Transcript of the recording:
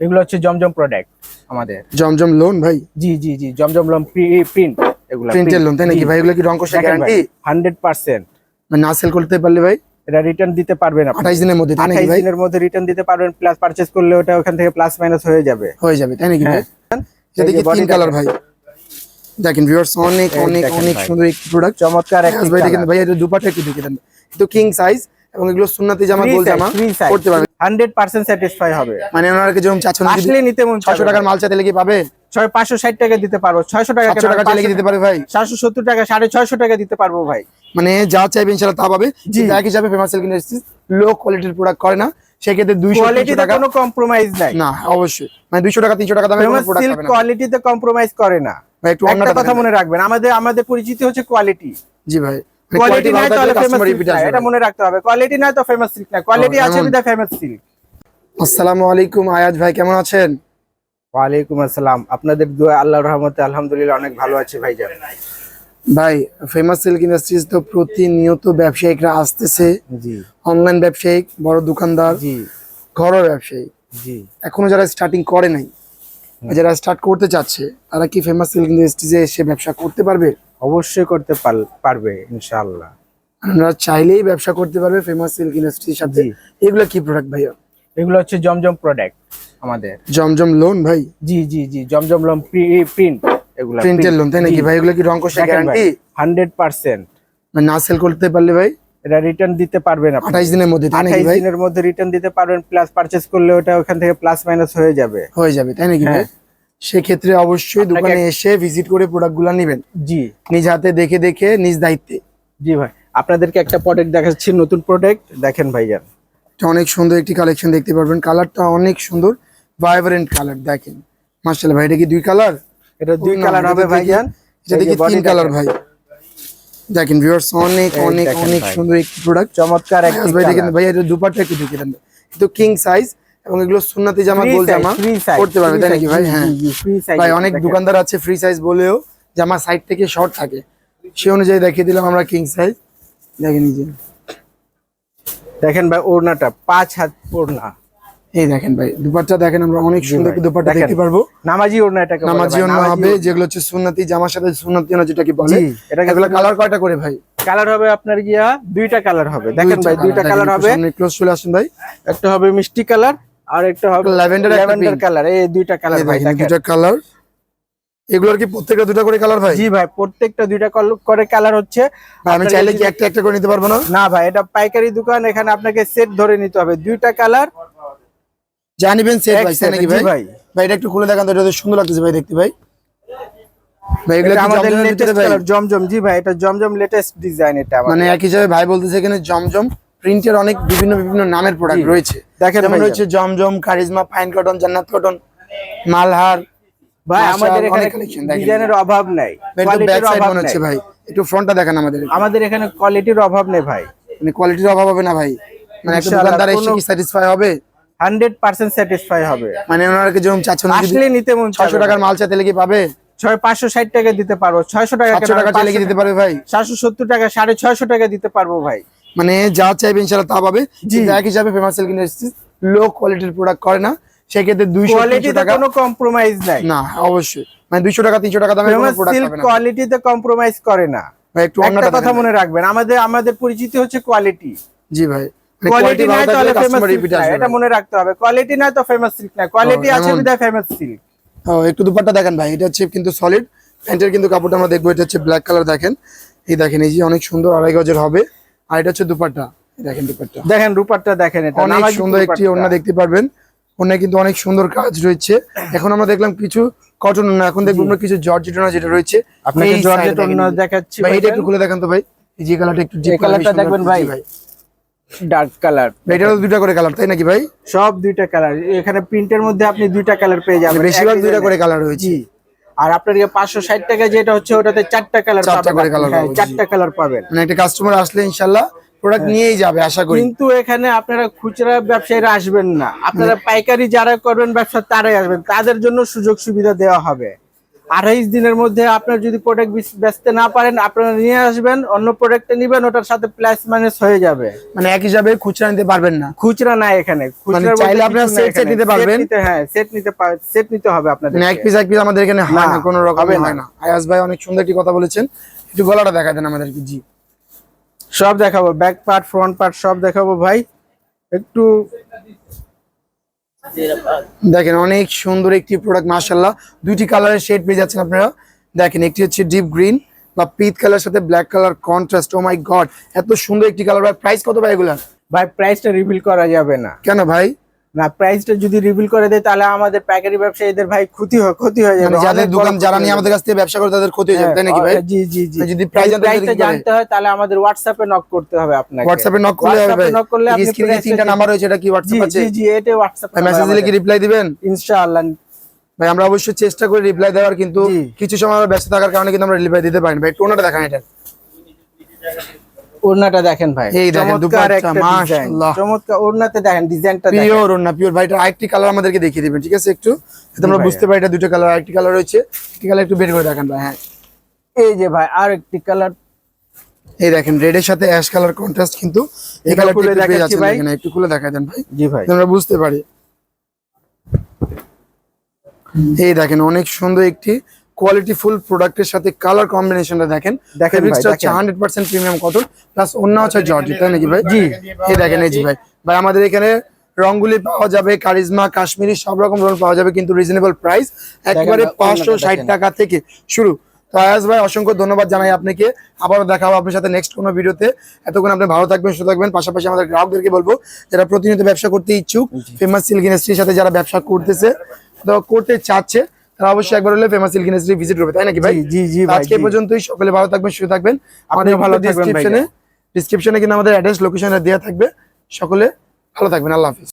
এগুলো হচ্ছে জমজম প্রোডাক্ট আমাদের। জমজম লোন ভাই? জি জি জি জমজম লোন প্রিন্ট এগুলো প্রিন্টের লোন তাই নাকি? ভাই এগুলো কি রং কষে গ্যারান্টি হান্ড্রেড পার্সেন্ট মানে না সেল করতে পারলে ভাই? এটা রিটার্ন দিতে পারবেন আপনি। আঠাইশ দিনের মধ্যে তাই নাকি ভাই? দিনের মধ্যে রিটার্ন দিতে পারবেন প্লাস পারচেজ করলে ওটা ওখান থেকে প্লাস মাইনাস হয়ে যাবে। হয়ে যাবে তাই নাকি ভাই? হ্যাঁ। এটা দেখি তিন কালার ভাই। দেখেন ভিউয়ার্স অনেক অনেক অনেক সুন্দর একটি প্রোডাক্ট চমৎকার একটা ভাই দেখেন ভাই এটা দুপাটা একটু দেখে দেন। তো কিং সাইজ এবং এগুলো সুন্নাতি জামা গোল জামা করতে পারবেন হান্ড্রেড পার্সেন্ট স্যাটিসফাই হবে। মানে ওনারা যেরকম চাচ্ছেন আসলে নিতে মন ছশো টাকার মাল চাইতে কি পাবে? ছয় পাঁচশো ষাট টাকা দিতে পারব। ছয়শো টাকা সাতশো টাকা চাইলে দিতে পারে ভাই? সাতশো সত্তর টাকা সাড়ে ছয়শো টাকা দিতে পারব ভাই। মানে যা চাইবে ইনশাল্লাহ তা পাবে। কিন্তু এক হিসাবে ফেমাস সিল্ক ইন্ডাস্ট্রিজ লো কোয়ালিটির প্রোডাক্ট করে না। সেক্ষেত্রে দুইশো কোয়ালিটিতে টাকা কোনো কম্প্রোমাইজ নাই। না অবশ্যই। মানে দুইশো টাকা তিনশো টাকা দামের কোনো সিল্ক কোয়ালিটিতে কম্প্রোমাইজ করে না। ভাই একটু কথা মনে রাখবেন আমাদের আমাদের পরিচিতি হচ্ছে কোয়ালিটি জি ভাই। কোয়ালিটি নাই তাহলে ফেমাস সিল্ক না এটা মনে রাখতে হবে। কোয়ালিটি নাই তো ফেমাস সিল্ক না। কোয়ালিটি আছে বিদা ফেমাস সিল্ক আসসালামু আলাইকুম আয়াজ ভাই কেমন আছেন? ওয়ালাইকুম আসসালাম। আপনাদের দোয়া আল্লাহর রহমতে আলহামদুলিল্লাহ অনেক ভালো আছে ভাইজান। ভাই ফেমাস সিল্ক ইন্ডাস্ট্রিজ তো প্রতিনিয়ত ব্যবসায়িকরা আসতেছে। জি। অনলাইন ব্যবসায়িক বড় দোকানদার জি। ঘরোয়া ব্যবসায়ী জি। এখনও যারা স্টার্টিং করে নাই যারা স্টার্ট করতে চাচ্ছে তারা কি ফেমাস সিল্ক ইন্ডাস্ট্রিজে এসে ব্যবসা করতে পারবে? অবশ্যই করতে পার- পারবে ইনশাআল্লাহ। আমরা চাইলেই ব্যবসা করতে পারবে ফেমাস সিল্ক ইন্ডাস্ট্রির সাথে। এগুলো কি প্রোডাক্ট ভাইয়া? এগুলো হচ্ছে জমজম প্রোডাক্ট আমাদের। জমজম লোন ভাই? জি জি জি জমজম লোন প্রিন্ট এগুলো প্রিন্টের লোন তাই নাকি ভাই? এগুলো কি রং কষে গ্যারান্টি হান্ড্রেড পার্সেন্ট মানে না সেল করতে পারলে ভাই? এটা রিটার্ন দিতে পারবেন আপনি। আঠাইশ দিনের মধ্যে তাই নাকি ভাই? দিনের মধ্যে রিটার্ন দিতে পারবেন প্লাস পারচেজ করলে ওটা ওখান থেকে প্লাস মাইনাস হয়ে যাবে। হয়ে যাবে তাই নাকি ভাই? হ্যাঁ। সেক্ষেত্রে অবশ্যই দোকানে এসে ভিজিট করে প্রোডাক্টগুলা নিবেন। জি। নিজ হাতে দেখে দেখে নিজ দায়িত্বে। জি ভাই। আপনাদেরকে একটা প্রোডাক্ট দেখাচ্ছি নতুন প্রোডাক্ট দেখেন ভাইজান। এটা অনেক সুন্দর একটি কালেকশন দেখতে পারবেন। কালারটা অনেক সুন্দর ভাইব্রেন্ট কালার দেখেন। মার্শাল্লাহ ভাই এটা কি দুই কালার এটা দুই কালার হবে ভাইজান। এটা দেখি তিন কালার ভাই। দেখেন ভিউয়ার্স অনেক অনেক অনেক সুন্দর একটি প্রোডাক্ট চমৎকার একটা ভাই দেখেন ভাই এটা দুপাট্টা একটু দেখে দেন। কিন্তু কিং সাইজ এবং এগুলো সুন্নাতি জামা গোল জামা করতে পারবে তাই নাকি ভাই? হ্যাঁ। ভাই অনেক দোকানদার আছে ফ্রি সাইজ বলেও জামা সাইড থেকে শর্ট থাকে। সে অনুযায়ী দেখিয়ে দিলাম আমরা কিং সাইজ দেখেন নিজে দেখেন ভাই ওড়নাটা পাঁচ হাত ওড়না। এই দেখেন ভাই দুপাট্টা দেখেন আমরা অনেক সুন্দর দুপাট্টা দেখতে পারব। নামাজি ওড়না এটাকে নামাজি নামাজি হবে যেগুলো হচ্ছে সুন্নতি জামার সাথে সুন্নতি অন্য যেটাকে বলে। জি, এটাকে এগুলো কালার কয়টা করে ভাই? কালার হবে আপনার গিয়া দুইটা কালার হবে। দেখেন ভাই দুইটা কালার হবে। ক্লোজ চলে আসুন ভাই। একটা হবে মিষ্টি কালার আর একটা হবে ল্যাভেন্ডার ল্যাভেন্ডার কালার এই দুইটা কালার ভাই দেখেন। কালার এগুলোর কি প্রত্যেকটা দুটা করে কালার ভাই জি ভাই প্রত্যেকটা দুইটা করে কালার হচ্ছে। আমি চাইলে কি একটা একটা করে নিতে পারব না? না ভাই এটা পাইকারি দোকান এখানে আপনাকে সেট ধরে নিতে হবে। দুইটা কালার জানিবেন সেট ভাই নাকি ভাই? ভাই। ভাই এটা একটু খুলে দেখান তো এটা সুন্দর লাগতেছে ভাই দেখতে ভাই। ভাই এগুলো আমাদের লেটেস্ট কালার জমজম। জি ভাই এটা জমজম লেটেস্ট ডিজাইন এটা মানে আমাদের এক হিসাবে ভাই বলতেছে এখানে জমজম। প্রিন্টের অনেক বিভিন্ন বিভিন্ন নামের প্রোডাক্ট রয়েছে। দেখেন যেমন রয়েছে Zamzam Karishma fine cotton Jannat cotton Malhar ভাই আমাদের এখানে। ডিজাইনের অভাব নাই ব্যাক সাইড মনে হচ্ছে ভাই। একটু ফ্রন্টটা দেখান আমাদের আমাদের এখানে কোয়ালিটির অভাব নেই ভাই। মানে কোয়ালিটির অভাব হবে না ভাই। মানে একটা দোকানদার এসে কি স্যাটিসফাই হবে? হান্ড্রেড পার্সেন্ট স্যাটিসফাই হবে। মানে ওনারা যেরকম চাচ্ছেন আসলে নিতে মন ছশো টাকার মাল চাইতে কি পাবে? ছয় পাঁচশো ষাট টাকা দিতে পারব ছয়শো টাকা দিতে পারবে ভাই? সাতশো সত্তর টাকা সাড়ে ছয়শো টাকা দিতে পারব ভাই। মানে যা চাইবে ইনশাল্লাহ তা পাবে। এক হিসাবে ফেমাস সিল্ক ইন্ডাস্ট্রিজ লো কোয়ালিটির প্রোডাক্ট করে না। সেক্ষেত্রে দুইশো টাকা কোনো কম্প্রোমাইজ নাই। না অবশ্যই। মানে দুইশো টাকা তিনশো টাকা দামের সিল্ক কোয়ালিটিতে কম্প্রোমাইজ করে না। ভাই একটু একটা কথা মনে রাখবেন আমাদের আমাদের পরিচিতি হচ্ছে কোয়ালিটি জি ভাই। মানে কোয়ালিটি quality নাই তাহলে ফেমাস সিল্ক না এটা মনে রাখতে হবে। কোয়ালিটি নাই তো ফেমাস সিল্ক না কোয়ালিটি আছে। বিদায় ফেমাস সিল্ক ও, একটু দুপাট্টা দেখেন ভাই এটা হচ্ছে কিন্তু সলিড প্যান্টের কিন্তু কাপড়টা আমরা দেখব এটা হচ্ছে ব্ল্যাক কালার দেখেন। এই দেখেন এই যে অনেক সুন্দর আড়াই গজের হবে। আর এটা হচ্ছে দুপাট্টা। দেখেন দুপাট্টা। দেখেন রূপারটা দেখেন এটা অনেক সুন্দর একটি দুপাট্টা। ওড়না দেখতে পারবেন। ওড়না কিন্তু অনেক সুন্দর কাজ রয়েছে। এখন আমরা দেখলাম কিছু কটন ওড়না। এখন দেখব আমরা কিছু জর্জেট ওড়না যেটা রয়েছে। আপনাকে জর্জেট ওড়না। দেখাচ্ছি ভাই এটা একটু খুলে দেখান তো ভাই। এই যে কালারটা একটু এই কালারটা দেখবেন ভাই। ডার্ক কালার এটারও দুইটা করে কালার তাই নাকি ভাই? সব দুইটা কালার এখানে প্রিন্টের মধ্যে আপনি দুইটা কালার পেয়ে যাবেন। বেশিরভাগ দুইটা করে কালার রয়েছে। আর আপনার পাঁচশো ষাট টাকা যেটা হচ্ছে ওটাতে চারটা কালার চারটা করে colour হ্যাঁ। চারটা কালার পাবেন। মানে একটা কাস্টমার আসলে ইনশাল্লাহ প্রোডাক্ট নিয়েই যাবে আশা করি। কিন্তু এখানে আপনারা খুচরা ব্যবসায়ীরা আসবেন না। আপনারা পাইকারি যারা করবেন ব্যবসা তারাই আসবেন। তাদের জন্য সুযোগ সুবিধা দেওয়া হবে। আঠাইশ দিনের মধ্যে আপনার যদি প্রোডাক্ট বেচতে না পারেন আপনারা নিয়ে আসবেন অন্য প্রোডাক্টে নিবেন ওটার সাথে প্লাস মাইনাস হয়ে যাবে। মানে এক হিসাবে খুচরা নিতে পারবেন না? খুচরা নাই এখানে। খুচরা মানে চাইলে আপনারা set set নিতে পারবেন? হ্যাঁ সেট নিতে সেট নিতে হবে আপনাদের মানে এক পিস এক পিস আমাদের এখানে হয় না কোনো রকম। হয় না। আয়াস ভাই অনেক সুন্দর একটি কথা বলেছেন। একটু গলাটা দেখা দেন আমাদেরকে জি। সব দেখাবো ব্যাক পার্ট ফ্রন্ট পার্ট সব দেখাবো ভাই। একটু দেখেন অনেক সুন্দর একটি প্রোডাক্ট মাশাল্লাহ দুইটি কালারের শেড পেয়ে যাচ্ছেন আপনারা। দেখেন একটি হচ্ছে ডিপ গ্রিন বা পিত কালার সাথে black colour contrast oh my god এত সুন্দর একটি কালার ভাই প্রাইস কত ভাই এগুলা ভাই প্রাইসটা রিভিল করা যাবে না। কেন ভাই? না প্রাইসটা যদি রিভিল করে দেয় তাহলে আমাদের প্যাকেরি ব্যবসায়ীদের ভাই ক্ষতি হয় ক্ষতি হয়ে যাবে। মানে যাদের দোকান যারা নিয়ে আমাদের কাছ থেকে ব্যবসা করে তাদের ক্ষতি হয়ে যাবে তাই নাকি ভাই? হ্যাঁ, জি জি জি। যদি প্রাইসটা? জানতে হয় তাহলে আমাদের হোয়াটসঅ্যাপে নক করতে হবে আপনাকে। হোয়াটসঅ্যাপে নক করলে হবে ভাই। নক করলে আপনি স্ক্রিনে তিনটা নাম্বার রয়েছে এটা কি হোয়াটসঅ্যাপ আছে? জি জি এটা হোয়াটসঅ্যাপ মেসেজ দিলে কি রিপ্লাই দিবেন? ইনশাআল্লাহ। ভাই আমরা অবশ্যই চেষ্টা করি রিপ্লাই দেওয়ার কিন্তু কিছু সময় ব্যস্ত থাকার কারণে কিন্তু আমরা রিপ্লাই দিতে পারি ভাই টোনাটা দেখান এটা। ওড়নাটা দেখেন ভাই। এই দেখেন, দুপাট্টা, মাশাআল্লাহ। চমৎকার ওড়নাতে দেখেন ডিজাইনটা দেখেন। পিওর না পিওর ভাই এটা আরেকটি কালার আমাদেরকে দেখিয়ে দিবেন ঠিক আছে একটু? যাতে আমরা বুঝতে পারি এটা দুটো কালার আরেকটি কালার রয়েছে। একটি কালার একটু বের করে দেখান ভাই হ্যাঁ। এই যে ভাই আর একটি কালার এই দেখেন রেড এর সাথে অ্যাশ কালার কন্ট্রাস্ট কিন্তু এই কালারটি পেয়ে ভাই। এখানে একটু খুলে দেখা দেন ভাই। জি ভাই। যাতে আমরা বুঝতে পারি। এই দেখেন অনেক সুন্দর একটি কোয়ালিটি ফুল প্রোডাক্টের সাথে কালার কম্বিনেশনটা দেখেন। ফেব্রিক্সটা হচ্ছে। Hundred percent premium cotton plus অন্য হচ্ছে জর্জি তাই নাকি ভাই? জি। এই দেখেন এই জি ভাই। ভাই আমাদের এখানে রংগুলি পাওয়া যাবে কারিজমা কাশ্মীরি সব রকম রং পাওয়া যাবে কিন্তু রিজনেবল প্রাইস একেবারে পাঁচশো ষাট টাকা থেকে শুরু। তো আয়াস ভাই অসংখ্য ধন্যবাদ জানাই আপনাকে। আবারও দেখা হবে আপনার সাথে নেক্সট কোনো ভিডিওতে। এতক্ষণ আপনি ভালো থাকবেন সুস্থ থাকবেন। পাশাপাশি আমাদের গ্রাহকদেরকে বলব যারা প্রতিনিয়ত ব্যবসা করতে ইচ্ছুক ফেমাস সিল্ক ইন্ডাস্ট্রির সাথে যারা ব্যবসা করতেছে অথবা করতে চাচ্ছে তারা অবশ্যই একবার হলে ফেমাস সিল্ক ইন্ডাস্ট্রি ভিজিট করবে তাই নাকি ভাই? জি, জি, ভাই, আজকে পর্যন্তই সকলে ভালো থাকবেন সুস্থ থাকবেন। আমাদের ভালো ডিসক্রিপশনে। ডিসক্রিপশনে কিন্তু আমাদের অ্যাড্রেস লোকেশনে দেওয়া থাকবে। সকলে ভালো থাকবেন আল্লাহ হাফিজ।